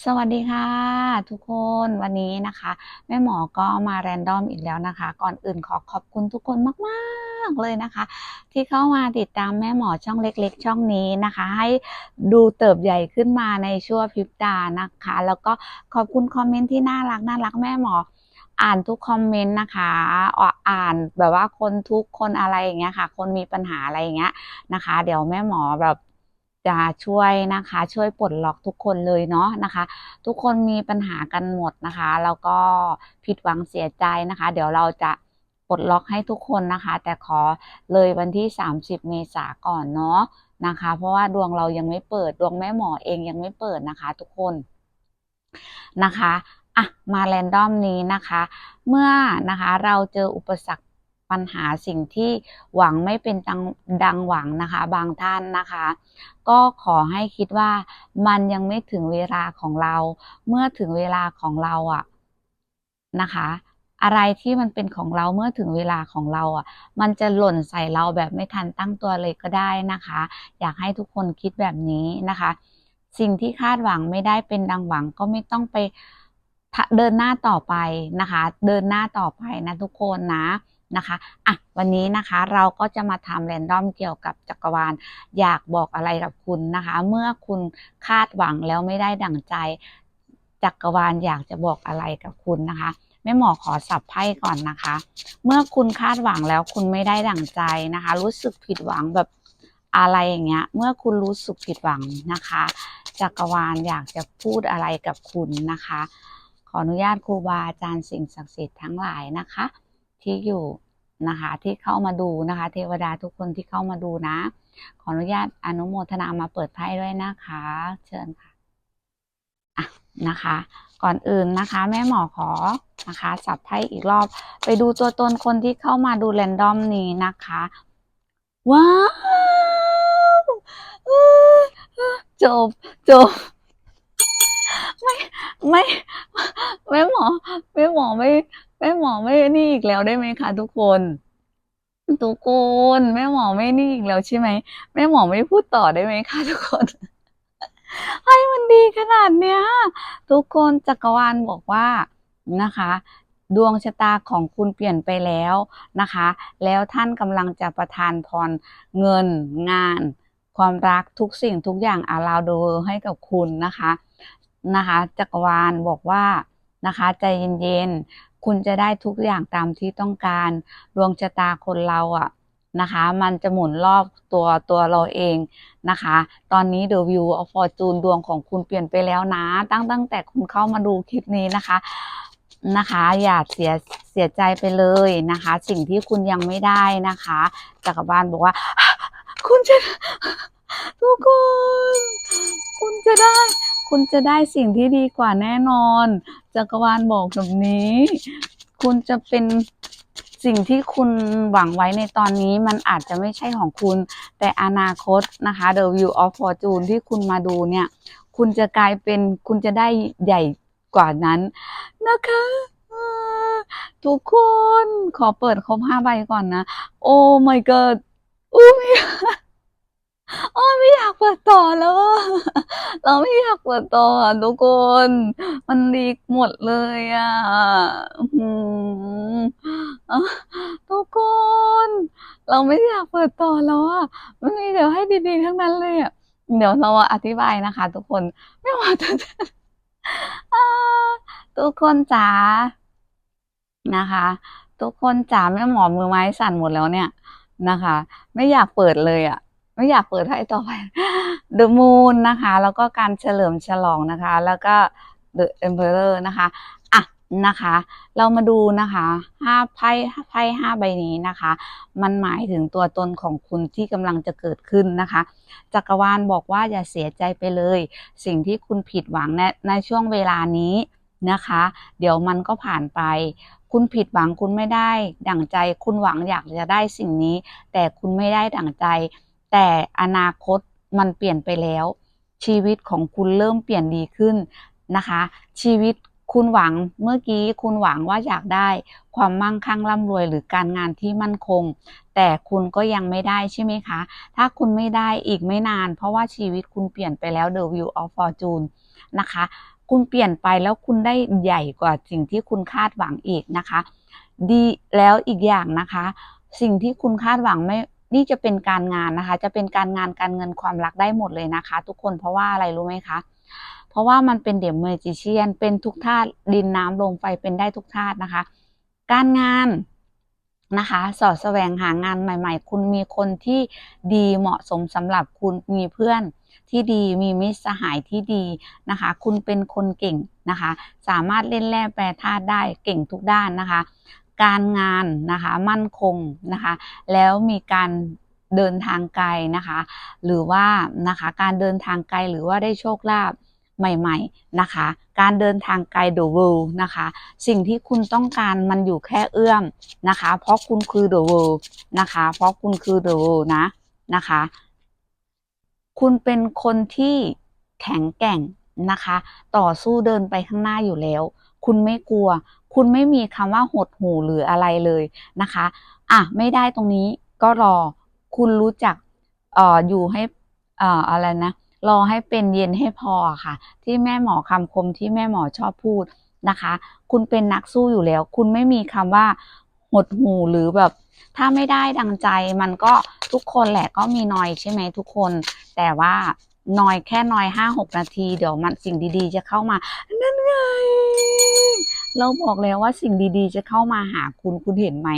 สวัสดีค่ะ ทุกคนวันนี้นะคะ แม่หมอก็มาแรนดอมอีกแล้วนะคะ ก่อนอื่นขอขอบคุณทุกคนมากๆเลยนะคะ ที่เข้ามาติดตามแม่หมอช่องเล็ก ๆ ช่องนี้นะคะ ให้ดูเติบใหญ่ขึ้นมาในชั่วพริบตานะคะ แล้วก็ขอบคุณคอมเมนต์ที่น่ารักน่ารักแม่หมออ่านทุกคอมเมนต์นะคะอ่าอ่านแบบว่าคนทุกคนอะไรอย่างเงี้ยค่ะ คนมีปัญหาอะไรอย่างเงี้ยนะคะ เดี๋ยวแม่หมอแบบ จะช่วยนะคะช่วยปลดล็อกทุกคนเลยเนาะนะคะ ทุกคนมีปัญหากันหมดนะคะ แล้วก็ผิดหวังเสียใจนะคะ เดี๋ยวเราจะปลดล็อกให้ทุกคนนะคะ แต่ขอเลยวันที่ 30 เมษาก่อนเนาะนะคะ เพราะว่าดวงเรายังไม่เปิดดวงแม่หมอเองยังไม่เปิดนะคะ ทุกคนนะคะอะมาแรนดอมนี้นะคะ เมื่อนะคะเราเจออุปสรรค ปัญหาสิ่งที่หวังไม่เป็นดังดังหวังนะคะ บางท่านนะคะ ก็ขอให้คิดว่ามันยังไม่ถึงเวลาของเรา เมื่อถึงเวลาของเราอะนะคะ อะไรที่มันเป็นของเราเมื่อถึงเวลาของเราอะ มันจะหล่นใส่เราแบบไม่ทันตั้งตัวเลยก็ได้นะคะ อยากให้ทุกคนคิดแบบนี้นะคะ สิ่งที่คาดหวังไม่ได้เป็นดังหวังก็ไม่ต้องไปเดินหน้าต่อไปนะคะ เดินหน้าต่อไปนะทุกคนนะ นะคะอะวันนี้นะคะเราก็จะมาทำแรนดอมเกี่ยวกับจักรวาล อยากบอกอะไรกับคุณนะคะ เมื่อคุณคาดหวังแล้วไม่ได้ดั่งใจ จักรวาลอยากจะบอกอะไรกับคุณนะคะแม่หมอขอสับไพ่ก่อนนะคะ เมื่อคุณคาดหวังแล้วคุณไม่ได้ดั่งใจนะคะ รู้สึกผิดหวังแบบอะไรอย่างเงี้ย เมื่อคุณรู้สึกผิดหวังนะคะจักรวาลอยากจะพูดอะไรกับคุณนะคะ ขออนุญาตครูบาอาจารย์สิ่งศักดิ์สิทธิ์ทั้งหลายนะคะ ที่อยู่ นะคะ ที่เข้ามาดูนะคะ เทวดาทุกคนที่เข้ามาดูนะ ขออนุญาตอนุโมทนามาเปิดไพ่ด้วยนะคะ เชิญค่ะอะนะคะ ก่อนอื่นนะคะ แม่หมอขอนะคะ สับไพ่อีกรอบ ไปดูตัวตนคนที่เข้ามาดูแรนดอมนี้นะคะ ว้าวจบจบไม่ไม่แม่หมอแม่หมอไม่ แม่หมอไม่นี่อีกแล้วได้ไหมคะทุกคนทุกคนแม่หมอไม่นี่อีกแล้วใช่ไหมแม่หมอไม่พูดต่อได้ไหมคะทุกคนให้มันดีขนาดเนี้ย ทุกคนจักรวาลบอกว่านะคะ ดวงชะตาของคุณเปลี่ยนไปแล้วนะคะ แล้วท่านกำลังจะประทานพรเงินงาน ความรักทุกสิ่งทุกอย่างอาลาวโดให้กับคุณนะคะนะคะ จักรวาลบอกว่านะคะ ใจเย็นๆ คุณจะได้ทุกอย่างตามที่ต้องการดวงชะตาคนเราอะนะคะ มันจะหมุนรอบตัวตัวเราเองนะคะ ตอนนี้ The View of Fortune ดวงของคุณเปลี่ยนไปแล้วนะ ตั้งตั้งแต่คุณเข้ามาดูคลิปนี้นะคะนะคะ อย่าเสียเสียใจไปเลยนะคะ สิ่งที่คุณยังไม่ได้นะคะจักรบาลบอกว่า คุณจะทุกคนคุณจะได้ คุณจะได้สิ่งที่ดีกว่าแน่นอน จักรวาลบอกแบบนี้ คุณจะเป็นสิ่งที่คุณหวังไว้ในตอนนี้มันอาจจะไม่ใช่ของคุณ แต่อนาคตนะคะ The View of Fortune ที่คุณมาดูเนี่ย คุณจะกลายเป็นคุณจะได้ใหญ่กว่านั้นนะคะทุกคนขอเปิดครบห้าใบก่อนนะ โอ้ my god อู้ ไม่โอ้ไม่อยากเปิดต่อแล้วเราไม่อยากเปิดต่อทุกคน มันดีหมดเลยอะอืมทุกคน เราไม่อยากเปิดต่อแล้วอะมันมีเดี๋ยวให้ดีๆทั้งนั้นเลยอะเดี๋ยวเราอธิบายนะคะ ทุกคนไม่ว่าจะทุกคนจ๋านะคะ ทุกคนจ๋าแม่หมอมือไม้สั่นหมดแล้วเนี่ยนะคะ ไม่อยากเปิดเลยอะ ไม่อยากเปิดให้ต่อไป The Moon นะคะ แล้วก็การเฉลิมฉลองนะคะ แล้วก็ The Emperor นะคะอะนะคะ เรามาดูนะคะห้าไพ่ไพ่ห้าใบนี้นะคะ มันหมายถึงตัวตนของคุณที่กำลังจะเกิดขึ้นนะคะ จักรวาลบอกว่าอย่าเสียใจไปเลย สิ่งที่คุณผิดหวังในในช่วงเวลานี้นะคะ เดี๋ยวมันก็ผ่านไป คุณผิดหวังคุณไม่ได้ ดั่งใจ คุณหวังอยากจะได้สิ่งนี้ แต่คุณไม่ได้ดั่งใจ แต่อนาคตมันเปลี่ยนไปแล้ว ชีวิตของคุณเริ่มเปลี่ยนดีขึ้นนะคะ ชีวิตคุณหวังเมื่อกี้คุณหวังว่าอยากได้ความมั่งคั่งร่ำรวยหรือการงานที่มั่นคง แต่คุณก็ยังไม่ได้ใช่ไหมคะ ถ้าคุณไม่ได้อีกไม่นาน เพราะว่าชีวิตคุณเปลี่ยนไปแล้ว The View of Fortune นะคะ คุณเปลี่ยนไปแล้วคุณได้ใหญ่กว่าสิ่งที่คุณคาดหวังอีกนะคะ ดีแล้วอีกอย่างนะคะ สิ่งที่คุณคาดหวังไม่ นี่จะเป็นการงานนะคะ จะเป็นการงานการเงินความรักได้หมดเลยนะคะ ทุกคนเพราะว่าอะไรรู้ไหมคะ เพราะว่ามันเป็นเด e เมจิเชียน เป็นทุกธาตุดินน้ำลมไฟเป็นได้ทุกธาตุนะคะ การงานนะคะ สอดแสวงหางานใหม่ ๆ คุณมีคนที่ดีเหมาะสมสำหรับคุณมีเพื่อนที่ดีมีมิตรสหายที่ดีนะคะ คุณเป็นคนเก่งนะคะ สามารถเล่นแร่แปรธาตุได้เก่งทุกด้านนะคะ การงานนะคะมั่นคงนะคะแล้วมีการเดินทางไกลนะคะหรือว่านะคะการเดินทางไกลหรือว่าได้โชคลาภใหม่ๆนะคะการเดินทางไกล the world นะคะสิ่งที่คุณต้องการมันอยู่แค่เอื้อมนะคะเพราะคุณคือ the world นะคะเพราะคุณคือ the world นะนะคะคุณเป็นคนที่แข็งแกร่งนะคะ ต่อสู้เดินไปข้างหน้าอยู่แล้ว คุณไม่กลัว คุณไม่มีคำว่าหดหูหรืออะไรเลยนะคะอะไม่ได้ตรงนี้ก็รอคุณรู้จักเอ่ออยู่ให้อ่ออะไรนะรอให้เป็นเย็นให้พอค่ะ ที่แม่หมอคำคมที่แม่หมอชอบพูดนะคะ คุณเป็นนักสู้อยู่แล้ว คุณไม่มีคำว่าหดหูหรือแบบ ถ้าไม่ได้ดังใจมันก็ทุกคนแหละก็มีนอยใช่ไหมทุกคน แต่ว่านอยแค่นอยห้าหกนาที เดี๋ยวมันสิ่งดีๆ จะเข้ามานั่นไง เราบอกแล้วว่าสิ่งดีๆ จะเข้ามาหาคุณคุณเห็นไหม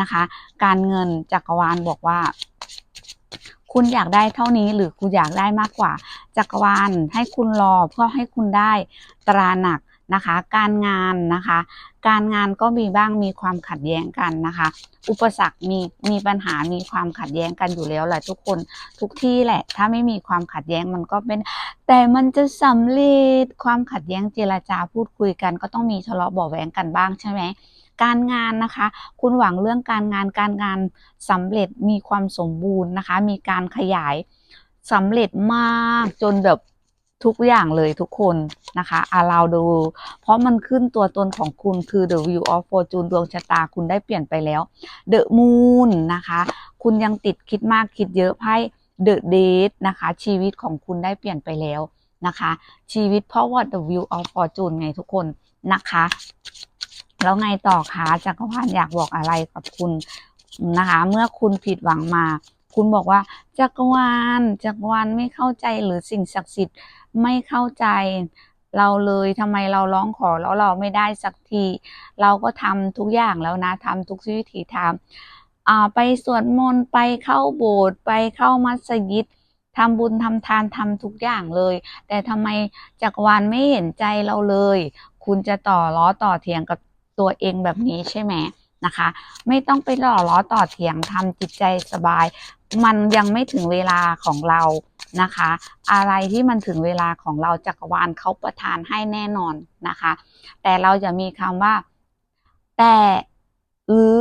นะคะ การเงินจักรวาลบอกว่า คุณอยากได้เท่านี้หรือคุณอยากได้มากกว่า จักรวาลให้คุณรอเพื่อให้คุณได้ตราหนัก นะคะ การงานนะคะ การงานก็มีบ้างมีความขัดแย้งกันนะคะ อุปสรรคมีมีปัญหามีความขัดแย้งกันอยู่แล้วแหละทุกคนทุกที่แหละ ถ้าไม่มีความขัดแย้งมันก็เป็น แต่มันจะสำเร็จความขัดแย้งเจรจาพูดคุยกัน ก็ต้องมีทะเลาะเบาแหวงกันบ้างใช่ไหมการงานนะคะ คุณหวังเรื่องการงานการงานสำเร็จมีความสมบูรณ์นะคะ มีการขยายสำเร็จมากจนแบบ ทุกอย่างเลยทุกคนนะคะอาเราดู เพราะมันขึ้นตัวตนของคุณคือ the view of fortune ดวงชะตาคุณได้เปลี่ยนไปแล้ว the moon นะคะ คุณยังติดคิดมากคิดเยอะไพ่ the date นะคะ ชีวิตของคุณได้เปลี่ยนไปแล้วนะคะ ชีวิตเพราะว่า the view of fortune ไงทุกคนนะคะ แล้วไงต่อคะจักรวาลอยากบอกอะไรกับคุณนะคะ เมื่อคุณผิดหวังมา คุณบอกว่าจักรวาลจักรวาลไม่เข้าใจหรือสิ่งศักดิ์สิทธิ์ไม่เข้าใจ เราเลยทำไมเราร้องขอแล้วเราไม่ได้สักที เราก็ทำทุกอย่างแล้วนะทำทุกวิถีทางไปสวดมนต์ไปเข้าโบสถ์ไปเข้ามัสยิดทำบุญทำทานทำทุกอย่างเลย แต่ทำไมจักรวาลไม่เห็นใจเราเลย คุณจะต่อล้อต่อเถียงกับตัวเองแบบนี้ใช่ไหมนะคะ ไม่ต้องไปต่อล้อต่อเถียงทำจิตใจสบาย มันยังไม่ถึงเวลาของเรานะคะ อะไรที่มันถึงเวลาของเราจักรวาลเขาประทานให้แน่นอนนะคะ แต่เราจะมีคำว่า แต่หรือ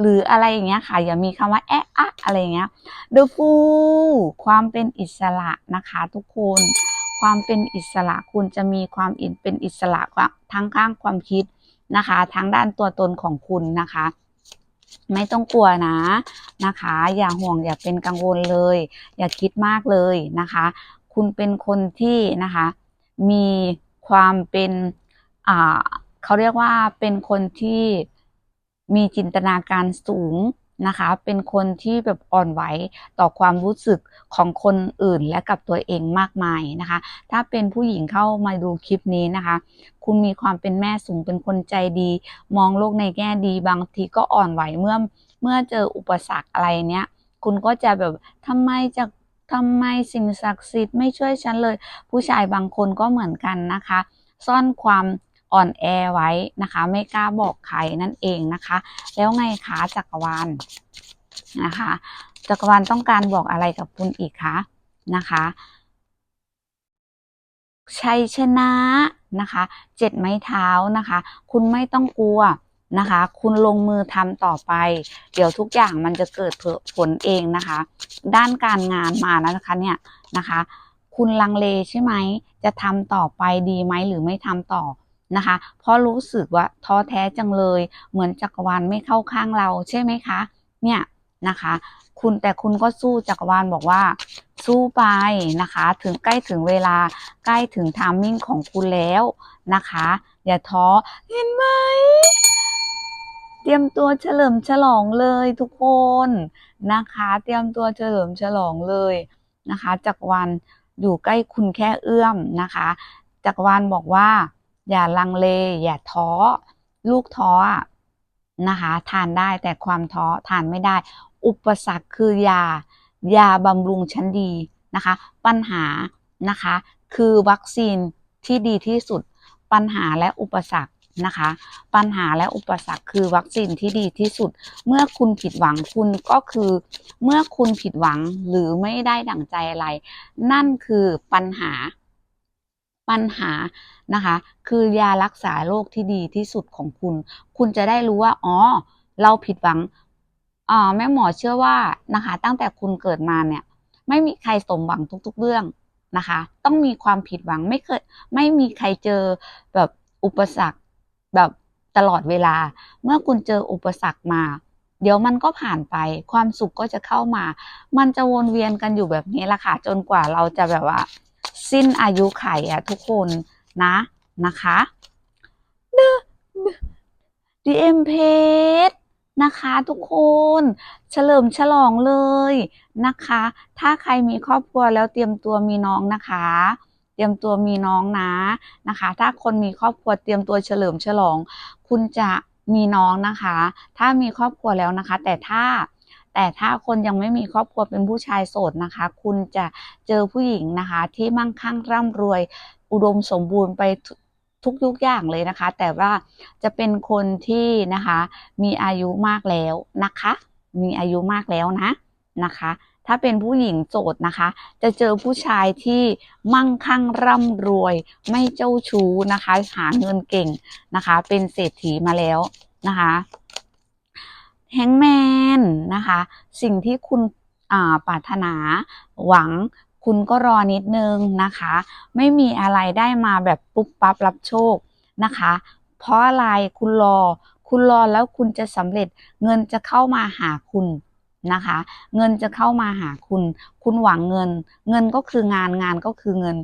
หรืออะไรอย่างเงี้ยค่ะอย่ามีคำว่าแอะอะอะไรอย่างเงี้ย the fool ความเป็นอิสระนะคะ ทุกคน ความเป็นอิสระคุณจะมีความอินเป็นอิสระทั้งข้างความคิดนะคะ ทั้งด้านตัวตนของคุณนะคะ ไม่ต้องกลัวนะนะคะ อย่าห่วงอย่าเป็นกังวลเลย อย่าคิดมากเลยนะคะ คุณเป็นคนที่นะคะ มีความเป็นอ่าเขาเรียกว่าเป็นคนที่มีจินตนาการสูง นะคะ เป็นคนที่แบบอ่อนไหวต่อความรู้สึกของคนอื่นและกับตัวเองมากมายนะคะ ถ้าเป็นผู้หญิงเข้ามาดูคลิปนี้นะคะ คุณมีความเป็นแม่สูงเป็นคนใจดี มองโลกในแง่ดี บางทีก็อ่อนไหวเมื่อเมื่อเจออุปสรรคอะไรเนี้ย คุณก็จะแบบทำไมจะทำไมสิ่งศักดิ์สิทธิ์ไม่ช่วยฉันเลย ผู้ชายบางคนก็เหมือนกันนะคะ ซ่อนความ อ่อนแอไว้นะคะ ไม่กล้าบอกใครนั่นเองนะคะ แล้วไงคะจักรวาลนะคะ จักรวาลต้องการบอกอะไรกับคุณอีกคะนะคะชัยชนะนะคะเจ็ดไม้เท้านะคะ คุณไม่ต้องกลัวนะคะ คุณลงมือทำต่อไป เดี๋ยวทุกอย่างมันจะเกิดผลเองนะคะ ด้านการงานมานะคะเนี่ยนะคะ คุณลังเลใช่ไหมจะทำต่อไปดีไหมหรือไม่ทำต่อ นะคะเพราะรู้สึกว่าท้อแท้จังเลย เหมือนจักรวาลไม่เข้าข้างเราใช่ไหมคะ เนี่ยนะคะ คุณแต่คุณก็สู้จักรวาลบอกว่า สู้ไปนะคะ ถึงใกล้ถึงเวลาใกล้ถึงทามมิ่งของคุณแล้วนะคะ อย่าท้อเห็นไหมเตรียมตัวเฉลิมฉลองเลยทุกคนนะคะ เตรียมตัวเฉลิมฉลองเลยนะคะจักรวาลอยู่ใกล้คุณแค่เอื้อมนะคะจักรวาลบอกว่า อย่าลังเล อย่าท้อ ลูกท้อนะคะ ทานได้แต่ความท้อทานไม่ได้ อุปสรรคคือยายาบำรุงชั้นดีนะคะ ปัญหานะคะ คือวัคซีนที่ดีที่สุด ปัญหาและอุปสรรคนะคะ ปัญหาและอุปสรรคคือวัคซีนที่ดีที่สุด เมื่อคุณผิดหวังคุณก็คือ เมื่อคุณผิดหวังหรือไม่ได้ดั่งใจอะไร นั่นคือปัญหา ปัญหานะคะ คือยารักษาโรคที่ดีที่สุดของคุณ คุณจะได้รู้ว่าอ๋อเราผิดหวังอ่าแม่หมอเชื่อว่านะคะ ตั้งแต่คุณเกิดมาเนี่ย ไม่มีใครสมหวังทุก ๆเรื่องนะคะ ต้องมีความผิดหวังไม่เคยไม่มีใครเจอแบบอุปสรรคแบบตลอดเวลา เมื่อคุณเจออุปสรรคมาเดี๋ยวมันก็ผ่านไป ความสุขก็จะเข้ามา มันจะวนเวียนกันอยู่แบบนี้ละค่ะ จนกว่าเราจะแบบว่า สิ้นอายุไขอะทุกคนนะนะคะ The DM Page นะคะทุกคนเฉลิมฉลองเลยนะคะ ถ้าใครมีครอบครัวแล้วเตรียมตัวมีน้องนะคะ เตรียมตัวมีน้องนะนะคะ ถ้าคนมีครอบครัวเตรียมตัวเฉลิมฉลอง คุณจะมีน้องนะคะ ถ้ามีครอบครัวแล้วนะคะ แต่ถ้า แต่ถ้าคนยังไม่มีครอบครัวเป็นผู้ชายโสดนะคะ คุณจะเจอผู้หญิงนะคะ ที่มั่งคั่งร่ำรวย อุดมสมบูรณ์ไปทุกทุกยุกอย่างเลยนะคะ แต่ว่าจะเป็นคนที่นะคะ มีอายุมากแล้วนะคะ มีอายุมากแล้วนะนะคะ ถ้าเป็นผู้หญิงโสดนะคะ จะเจอผู้ชายที่มั่งคั่งร่ำรวย ไม่เจ้าชู้นะคะ หาเงินเก่งนะคะ เป็นเศรษฐีมาแล้วนะคะ แฮงแมนนะคะ สิ่งที่คุณปรารถนาหวังคุณก็รอนิดนึงนะคะ ไม่มีอะไรได้มาแบบปุ๊บปั๊บรับโชคนะคะ เพราะอะไรคุณรอ คุณรอแล้วคุณจะสำเร็จเงินจะเข้ามาหาคุณนะคะ เงินจะเข้ามาหาคุณ คุณหวังเงิน เงินก็คืองานงานก็คือเงิน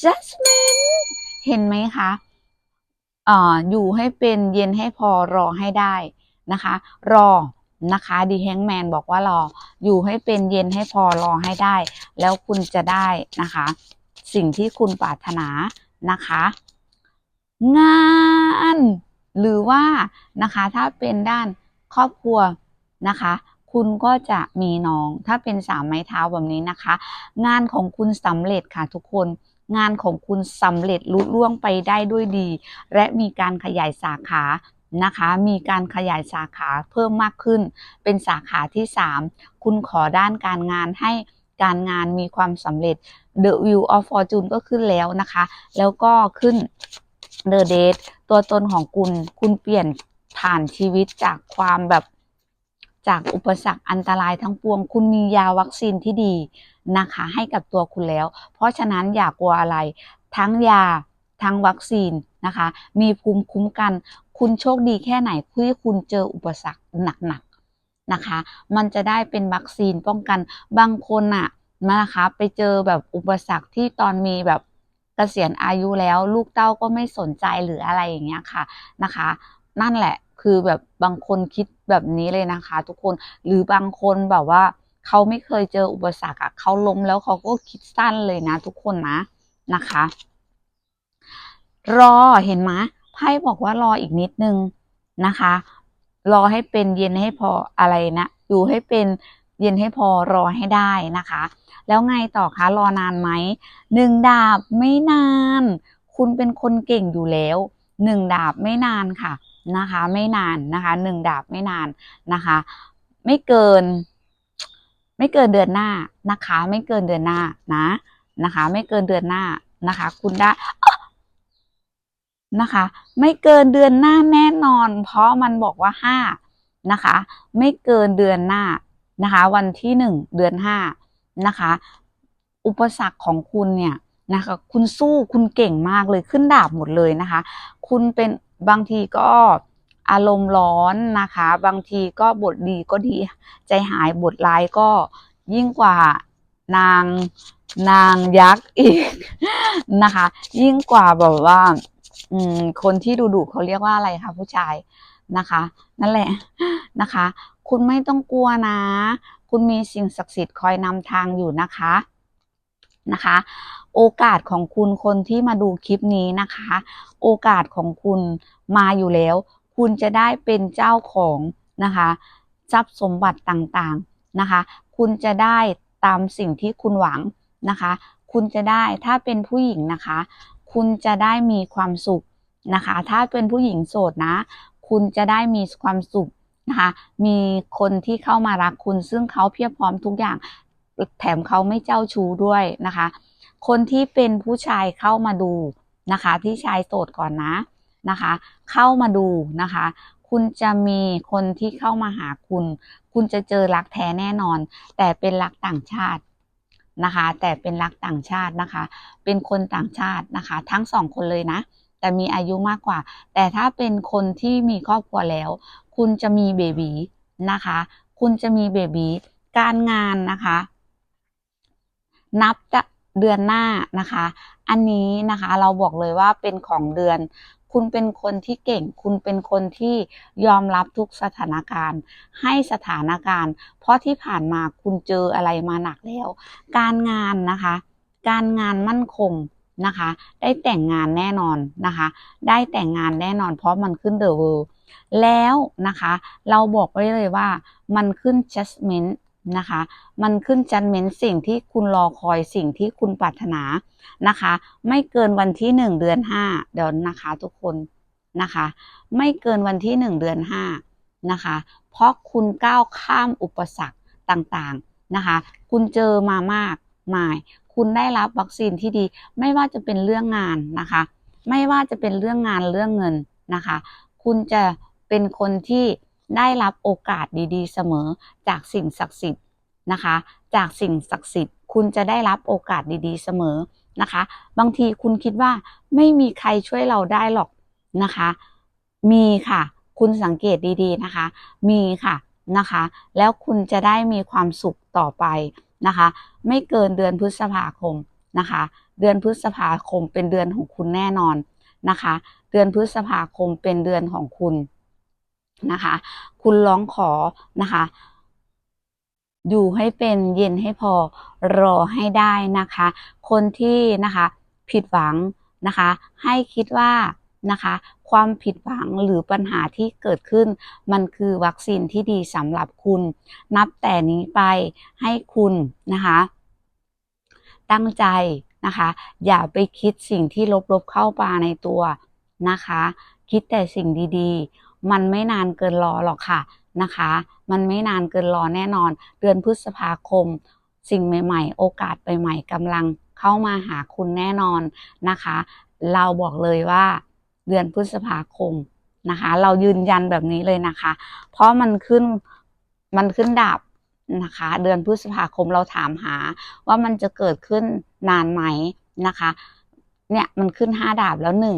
Jasmine เห็นไหมคะอ่ออยู่ให้เป็นเย็นให้พอรอให้ได้ นะคะ รอนะคะดีแฮงแมนบอกว่ารออยู่ให้เป็นเย็นให้พอรอให้ได้ แล้วคุณจะได้นะคะ สิ่งที่คุณปรารถนานะคะ งานหรือว่านะคะถ้าเป็นด้านครอบครัวนะคะ คุณก็จะมีน้องถ้าเป็นสามไม้เท้าแบบนี้นะคะ งานของคุณสำเร็จค่ะทุกคนงานของคุณสำเร็จลุล่วงไปได้ด้วยดี และมีการขยายสาขา นะคะ มีการขยายสาขาเพิ่มมากขึ้น เป็นสาขาที่ 3 คุณขอด้านการงานให้การงานมีความสำเร็จ The View of Fortune ก็ขึ้นแล้วนะคะ แล้วก็ขึ้น The Date ตัวตนของคุณ คุณเปลี่ยนผ่านชีวิตจากความแบบจากอุปสรรคอันตรายทั้งปวง คุณมียาวัคซีนที่ดีนะคะ ให้กับตัวคุณแล้ว เพราะฉะนั้นอย่ากลัวอะไร ทั้งยาทั้งวัคซีนนะคะ มีภูมิคุ้มกัน คุณโชคดีแค่ไหนที่คุณเจออุปสรรคหนักๆนะคะ มันจะได้เป็นวัคซีนป้องกันบางคนอะนะคะไปเจอแบบอุปสรรคที่ตอนมีแบบเกษียณอายุแล้ว ลูกเต้าก็ไม่สนใจหรืออะไรอย่างเงี้ยค่ะนะคะ นั่นแหละคือแบบบางคนคิดแบบนี้เลยนะคะ ทุกคนหรือบางคนแบบว่าเขาไม่เคยเจออุปสรรคอะเขาล้มแล้วเขาก็คิดสั้นเลยนะ ทุกคนนะนะคะ รอเห็นไหม ไพ่บอกว่ารออีกนิดนึงนะคะ รอให้เป็นเย็นให้พออะไรนะอยู่ให้เป็นเย็นให้พอรอให้ได้นะคะ แล้วไงต่อคะรอนานไหมหนึ่งดาบไม่นาน คุณเป็นคนเก่งอยู่แล้วหนึ่งดาบไม่นานค่ะนะคะ ไม่นานนะคะหนึ่งดาบไม่นานนะคะ ไม่เกิน ไม่เกินเดือนหน้านะคะ ไม่เกินเดือนหน้านะนะคะ ไม่เกินเดือนหน้านะคะ คุณได้ นะคะ ไม่เกินเดือนหน้าแน่นอน เพราะมันบอกว่าห้านะคะ ไม่เกินเดือนหน้านะคะ วันที่หนึ่งเดือนห้านะคะ อุปสรรคของคุณเนี่ยนะคะ คุณสู้คุณเก่งมากเลยขึ้นดาบหมดเลยนะคะ คุณเป็นบางทีก็อารมณ์ร้อนนะคะ บางทีก็บทดีก็ดี ใจหายบทร้ายก็ยิ่งกว่านางนางยักษ์อีกนะคะ ยิ่งกว่าแบบว่า อืมคนที่ดุดุเขาเรียกว่าอะไรคะผู้ชายนะคะ นั่นแหละนะคะ คุณไม่ต้องกลัวนะ คุณมีสิ่งศักดิ์สิทธิ์คอยนำทางอยู่นะคะนะคะ โอกาสของคุณคนที่มาดูคลิปนี้นะคะ โอกาสของคุณมาอยู่แล้ว คุณจะได้เป็นเจ้าของนะคะทรัพย์สมบัติต่างๆนะคะ คุณจะได้ตามสิ่งที่คุณหวังนะคะ คุณจะได้ถ้าเป็นผู้หญิงนะคะ คุณจะได้มีความสุขนะคะ ถ้าเป็นผู้หญิงโสดนะ คุณจะได้มีความสุขนะคะมีคนที่เข้ามารักคุณซึ่งเขาเพียบพร้อมทุกอย่าง แถมเขาไม่เจ้าชู้ด้วยนะคะ คนที่เป็นผู้ชายเข้ามาดูนะคะ ที่ชายโสดก่อนนะนะคะ เข้ามาดูนะคะ คุณจะมีคนที่เข้ามาหาคุณ คุณจะเจอรักแท้แน่นอน แต่เป็นรักต่างชาติ นะคะ แต่เป็นรักต่างชาตินะคะ เป็นคนต่างชาตินะคะ ทั้งสองคนเลยนะ แต่มีอายุมากกว่า แต่ถ้าเป็นคนที่มีครอบครัวแล้ว คุณจะมีเบบีนะคะ คุณจะมีเบบีการงานนะคะ นับจะเดือนหน้านะคะ อันนี้นะคะเราบอกเลยว่าเป็นของเดือน คุณเป็นคนที่เก่ง คุณเป็นคนที่ยอมรับทุกสถานการณ์ ให้สถานการณ์ เพราะที่ผ่านมาคุณเจออะไรมาหนักแล้ว การงานนะคะ การงานมั่นคงนะคะ ได้แต่งงานแน่นอนนะคะ ได้แต่งงานแน่นอน เพราะมันขึ้นเดอะเวิลด์แล้วนะคะ เราบอกไว้เลยว่ามันขึ้น judgment นะคะ มันขึ้น judgment สิ่งที่คุณรอคอยสิ่งที่คุณปรารถนานะคะ ไม่เกินวันที่1เดือน5เดี๋ยวนะคะทุกคนนะคะ ไม่เกินวันที่1เดือน5นะคะ เพราะคุณก้าวข้ามอุปสรรคต่างๆนะคะ คุณเจอมามากมาย คุณได้รับวัคซีนที่ดี ไม่ว่าจะเป็นเรื่องงานนะคะ ไม่ว่าจะเป็นเรื่องงานเรื่องเงินนะคะ คุณจะเป็นคนที่ ได้รับโอกาสดีๆ เสมอจากสิ่งศักดิ์สิทธิ์นะคะ จากสิ่งศักดิ์สิทธิ์ คุณจะได้รับโอกาสดีๆ เสมอนะคะ บางทีคุณคิดว่าไม่มีใครช่วยเราได้หรอกนะคะ มีค่ะ คุณสังเกตดีๆนะคะ มีค่ะนะคะ แล้วคุณจะได้มีความสุขต่อไปนะคะ ไม่เกินเดือนพฤษภาคมนะคะ เดือนพฤษภาคมเป็นเดือนของคุณแน่นอนนะคะ เดือนพฤษภาคมเป็นเดือนของคุณ นะคะ คุณร้องขอนะคะอยู่ให้เป็นเย็นให้พอรอให้ได้นะคะ คนที่นะคะผิดหวังนะคะ ให้คิดว่านะคะ ความผิดหวังหรือปัญหาที่เกิดขึ้น มันคือวัคซีนที่ดีสำหรับคุณ นับแต่นี้ไปให้คุณนะคะ ตั้งใจนะคะ อย่าไปคิดสิ่งที่ลบๆเข้ามาในตัวนะคะ คิดแต่สิ่งดีๆ มันไม่นานเกินรอหรอกค่ะนะคะ มันไม่นานเกินรอแน่นอน เดือนพฤษภาคม สิ่งใหม่ๆ โอกาสใหม่ๆกำลังเข้ามาหาคุณแน่นอนนะคะ เราบอกเลยว่าเดือนพฤษภาคมนะคะ เรายืนยันแบบนี้เลยนะคะ เพราะมันขึ้นมันขึ้นดาบนะคะ เดือนพฤษภาคมเราถามหาว่ามันจะเกิดขึ้นนานไหมนะคะ เนี่ยมันขึ้นห้าดาบแล้วหนึ่ง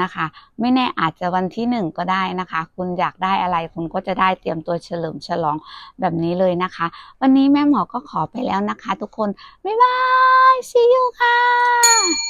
นะคะ ไม่แน่อาจจะวันที่หนึ่งก็ได้นะคะ คุณอยากได้อะไรคุณก็จะได้เตรียมตัวเฉลิมฉลองแบบนี้เลยนะคะ วันนี้แม่หมอก็ขอไปแล้วนะคะ ทุกคน บ๊ายบาย see you ค่ะ